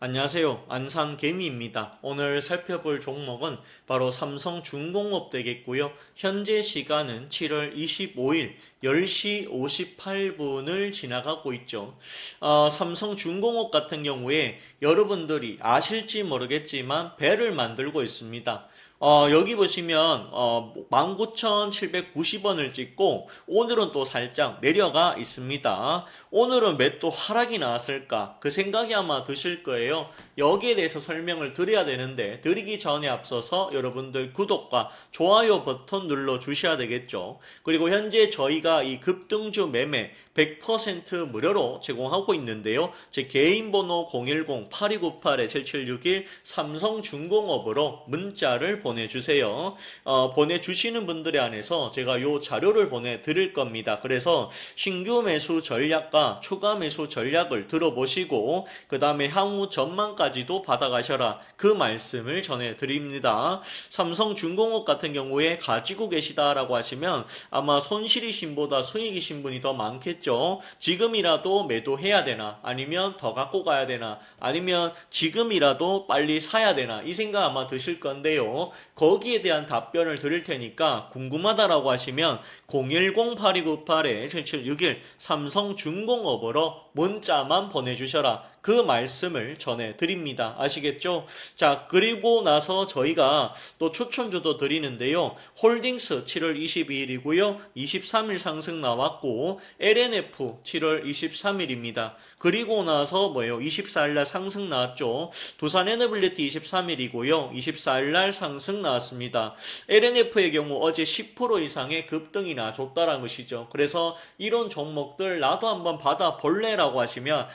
안녕하세요. 안산 개미입니다. 오늘 살펴볼 종목은 바로 삼성 중공업 되겠고요. 현재 시간은 7월 25일 10시 58분을 지나가고 있죠. 어, 삼성 중공업 같은 경우에 여러분들이 아실지 모르겠지만 배를 만들고 있습니다. 어, 여기 보시면 어, 19,790원을 찍고 오늘은 또 살짝 내려가 있습니다. 오늘은 왜또 하락이 나왔을까? 그 생각이 아마 드실 거예요. 여기에 대해서 설명을 드려야 되는데 드리기 전에 앞서서 여러분들 구독과 좋아요 버튼 눌러 주셔야 되겠죠. 그리고 현재 저희가 이 급등주 매매 100% 무료로 제공하고 있는데요. 제 개인 번호 010-8298-7761 삼성중공업으로 문자를 보내주세요. 어, 보내주시는 분들에 한해서 제가 요 자료를 보내드릴 겁니다. 그래서 신규 매수 전략과 추가 매수 전략을 들어보시고 그 다음에 향후 전망까지도 받아가셔라 그 말씀을 전해드립니다. 삼성중공업 같은 경우에 가지고 계시다라고 하시면 아마 손실이신 보다 수익이신 분이 더 많겠죠. 지금이라도 매도해야 되나 아니면 더 갖고 가야 되나 아니면 지금이라도 빨리 사야 되나 이 생각 아마 드실 건데요. 거기에 대한 답변을 드릴 테니까 궁금하다라고 하시면 010-8298-7761 삼성중공업으로 문자만 보내주셔라. 그 말씀을 전해 드립니다. 아시겠죠? 자, 그리고 나서 저희가 또 추천주도 드리는데요. 홀딩스 7월 22일이고요. 23일 상승 나왔고, LNF 7월 23일입니다. 그리고 나서 뭐예요? 24일날 상승 나왔죠. 두산 에너빌리티 23일이고요. 24일날 상승 나왔습니다. LNF의 경우 어제 10% 이상의 급등이 나줬다라는 것이죠. 그래서 이런 종목들 나도 한번 받아 볼래라고 하시면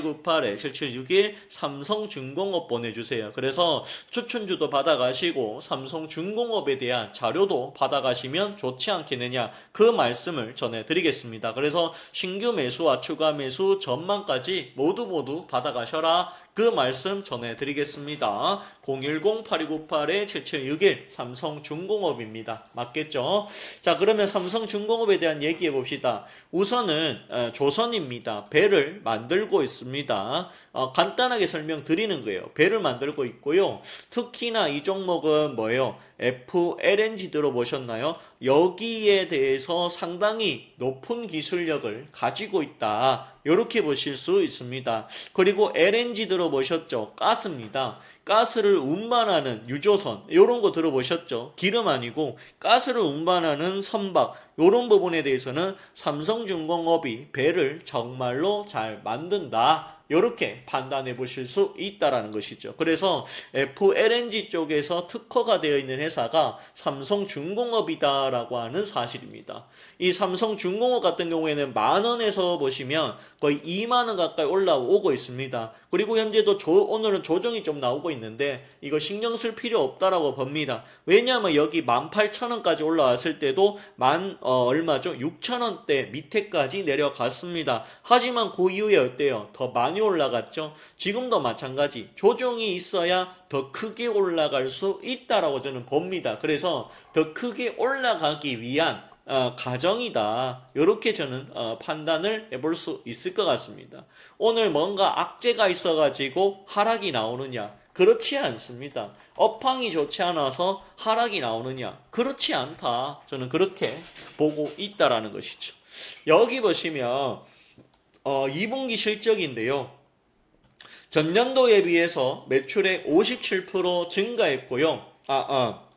010-8298-7761 삼성중공업 보내주세요. 그래서 추천주도 받아가시고 삼성중공업에 대한 자료도 받아가시면 좋지 않겠느냐 그 말씀을 전해드리겠습니다. 그래서 신규 매수와 추가 매수 전망까지 모두 모두 받아가셔라. 그 말씀 전해드리겠습니다. 010-8298-7761 삼성중공업입니다. 맞겠죠? 자 그러면 삼성중공업에 대한 얘기해 봅시다. 우선은 어, 조선입니다. 배를 만들고 있습니다. 어, 간단하게 설명드리는 거예요. 배를 만들고 있고요. 특히나 이 종목은 뭐예요? FLNG 들어보셨나요? 여기에 대해서 상당히 높은 기술력을 가지고 있다. 이렇게 보실 수 있습니다. 그리고 LNG 들어보셨죠? 가스입니다. 가스를 운반하는 유조선 이런 거 들어보셨죠? 기름 아니고 가스를 운반하는 선박 이런 부분에 대해서는 삼성중공업이 배를 정말로 잘 만든다. 이렇게 판단해 보실 수 있다라는 것이죠. 그래서 FLNG 쪽에서 특허가 되어 있는 회사가 삼성중공업이다라고 하는 사실입니다. 이 삼성중공업 같은 경우에는 만 원에서 보시면 거의 2만 원 가까이 올라오고 있습니다. 그리고 현재도 조, 오늘은 조정이 좀 나오고 있는데 이거 신경 쓸 필요 없다라고 봅니다. 왜냐하면 여기 18,000원까지 올라왔을 때도 만 어, 얼마죠? 6,000원대 밑에까지 내려갔습니다. 하지만 그 이후에 어때요? 더 많이 올라갔죠. 지금도 마찬가지. 조정이 있어야 더 크게 올라갈 수 있다라고 저는 봅니다. 그래서 더 크게 올라가기 위한 어, 가정이다. 이렇게 저는 어, 판단을 해볼 수 있을 것 같습니다. 오늘 뭔가 악재가 있어가지고 하락이 나오느냐? 그렇지 않습니다. 업황이 좋지 않아서 하락이 나오느냐? 그렇지 않다. 저는 그렇게 보고 있다라는 것이죠. 여기 보시면 어, 2분기 실적인데요. 전년도에 비해서 매출액 57% 증가했고요. 아, 아.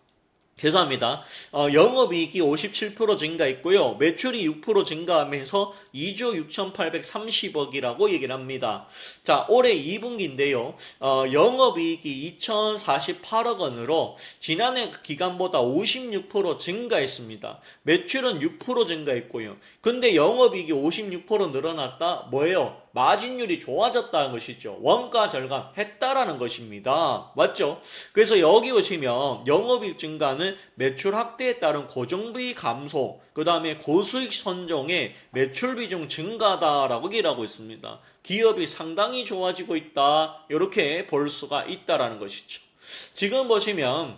죄송합니다. 어, 영업이익이 57% 증가했고요. 매출이 6% 증가하면서 2조 6,830억이라고 얘기를 합니다. 자, 올해 2분기인데요. 어, 영업이익이 2,048억 원으로 지난해 기간보다 56% 증가했습니다. 매출은 6% 증가했고요. 근데 영업이익이 56% 늘어났다? 뭐예요? 마진율이 좋아졌다는 것이죠. 원가 절감했다라는 것입니다. 맞죠? 그래서 여기 보시면 영업이익 증가는 매출 확대에 따른 고정부위 감소, 그 다음에 고수익 선종의 매출 비중 증가다라고 얘기하고 있습니다. 기업이 상당히 좋아지고 있다. 이렇게 볼 수가 있다라는 것이죠. 지금 보시면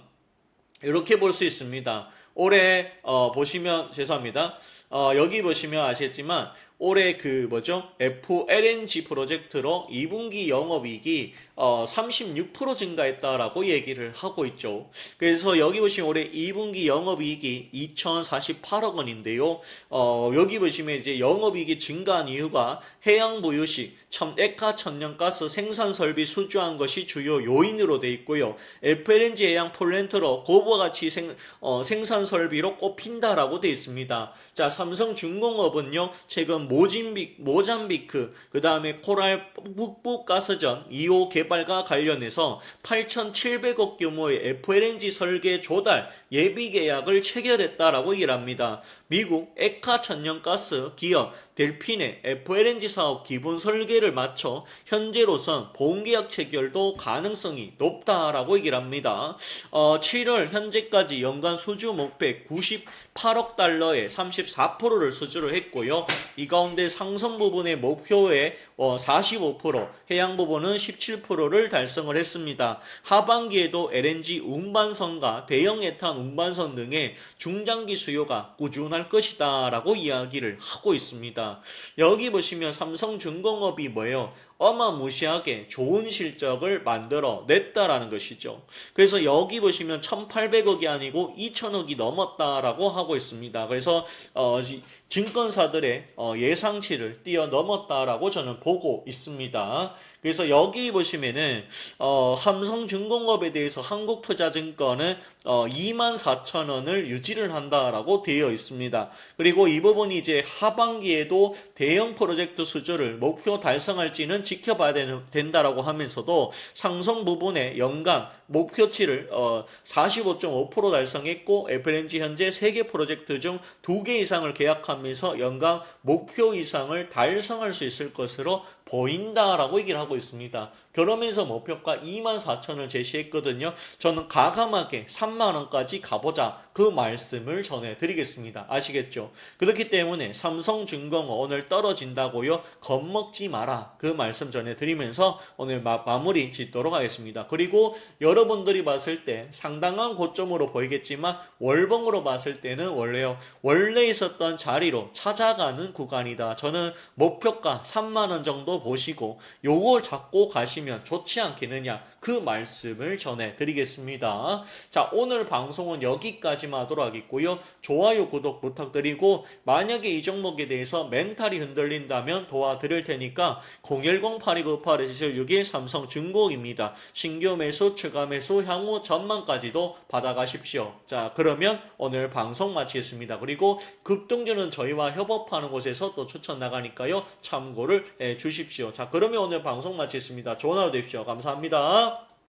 이렇게 볼 수 있습니다. 올해 어, 보시면 죄송합니다. 어, 여기 보시면 아시겠지만 올해 그 뭐죠? FLNG 프로젝트로 2분기 영업이익이 어 36% 증가했다라고 얘기를 하고 있죠. 그래서 여기 보시면 올해 2분기 영업이익이 2,048억 원인데요. 어 여기 보시면 이제 영업이익이 증가한 이유가 해양부 유식, 첨 액화 천연가스 생산 설비 수주한 것이 주요 요인으로 돼 있고요. FLNG 해양 플랜트로 고부가 가치 생, 어, 생산 설비로 꼽힌다라고 돼 있습니다. 자, 삼성중공업은요, 최근 모진비, 모잠비크, 그 다음에 코랄 북부 가스전 2호 개발과 관련해서 8,700억 규모의 FLNG 설계 조달 예비 계약을 체결했다라고 얘기를 합니다. 미국 에카 천연가스 기업 델핀의 FLNG 사업 기본 설계를 마쳐 현재로선 보험계약 체결도 가능성이 높다라고 얘기를 합니다. 어, 7월 현재까지 연간 수주 목표 98억 달러의 34%를 수주를 했고요. 이 가운데 상선 부분의 목표의 어, 45%, 해양 부분은 17%를 달성을 했습니다. 하반기에도 LNG 운반선과 대형 에탄 운반선 등의 중장기 수요가 꾸준할 것이다라고 이야기를 하고 있습니다. 여기 보시면 삼성중공업이 뭐예요? 어마무시하게 좋은 실적을 만들어 냈다라는 것이죠. 그래서 여기 보시면 1,800억이 아니고 2,000억이 넘었다라고 하고 있습니다. 그래서 어, 지- 증권사들의 어, 예상치를 뛰어넘었다라고 저는 보고 있습니다. 그래서 여기 보시면은 어, 삼성중공업에 대해서 한국투자증권은 어, 2만 4천 원을 유지를 한다라고 되어 있습니다. 그리고 이 부분이 이제 하반기에도 대형 프로젝트 수주를 목표 달성할지는 지켜봐야 되는, 된다라고 하면서도 상성 부분의 연간 목표치를 어, 45.5% 달성했고 FLNG 현재 3개 프로젝트 중 2개 이상을 계약하면서 연간 목표 이상을 달성할 수 있을 것으로 보인다라고 얘기를 하고 있습니다. 그러면서 목표가 2만 4천을 제시했거든요. 저는 가감하게 3만 원까지 가보자 그 말씀을 전해드리겠습니다. 아시겠죠? 그렇기 때문에 삼성중공업 오늘 떨어진다고요. 겁먹지 마라 그 말씀 전해드리면서 오늘 마, 마무리 짓도록 하겠습니다. 그리고 여러분들이 봤을 때 상당한 고점으로 보이겠지만 월봉으로 봤을 때는 원래요 원래 있었던 자리로 찾아가는 구간이다. 저는 목표가 3만 원 정도 보시고 요걸 잡고 가시면 좋지 않겠느냐 그 말씀을 전해드리겠습니다. 자 오늘 방송은 여기까지만 하도록 하겠고요. 좋아요 구독 부탁드리고 만약에 이 종목에 대해서 멘탈이 흔들린다면 도와드릴 테니까 010-8298-7161 삼성중공입니다. 신규 매수 추가 매수 향후 전망까지도 받아가십시오. 자 그러면 오늘 방송 마치겠습니다. 그리고 급등주는 저희와 협업하는 곳에서 또 추천 나가니까요 참고를 해 주십시오. 자 그러면 오늘 방송 마치겠습니다. 좋은 하루 되십시오. 감사합니다.